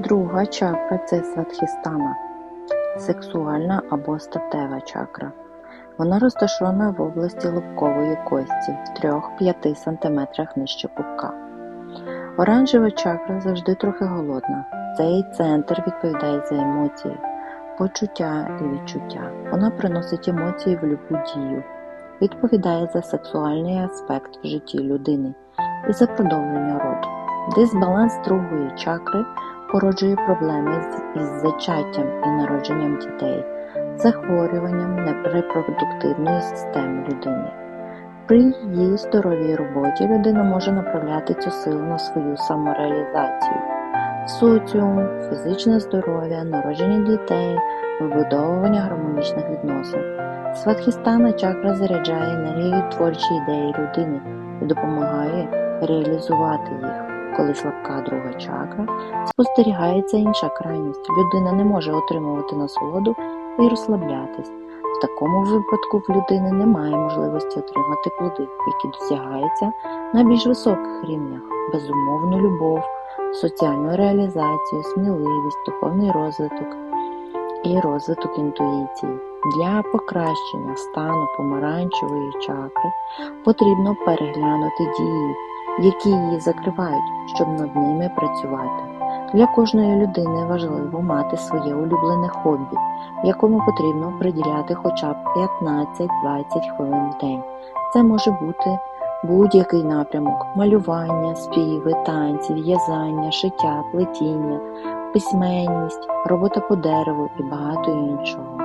Друга чакра це сватхістана, сексуальна або статева чакра. Вона розташована в області лобкової кості в 3-5 см нижче пупка. Оранжева чакра завжди трохи голодна. Цей центр відповідає за емоції, почуття і відчуття. Вона приносить емоції в любу дію, відповідає за сексуальний аспект в житті людини і за продовження роду. Дисбаланс другої чакри породжує проблеми із зачаттям і народженням дітей, захворюванням репродуктивної системи людини. При її здоровій роботі людина може направляти цю силу на свою самореалізацію, соціум, фізичне здоров'я, народження дітей, вибудовування гармонічних відносин. Сватхістана чакра заряджає енергію творчі ідеї людини і допомагає реалізувати їх. Коли слабка друга чакра, спостерігається інша крайність. Людина не може отримувати насолоду і розслаблятись. В такому випадку в людини немає можливості отримати плоди, які досягаються на більш високих рівнях, безумовну любов, соціальну реалізацію, сміливість, духовний розвиток і розвиток інтуїції. Для покращення стану помаранчевої чакри потрібно переглянути дії, які її закривають, щоб над ними працювати. Для кожної людини важливо мати своє улюблене хобі, якому потрібно приділяти хоча б 15-20 хвилин в день. Це може бути будь-який напрямок: малювання, співи, танці, в'язання, шиття, плетіння, письменність, робота по дереву і багато іншого.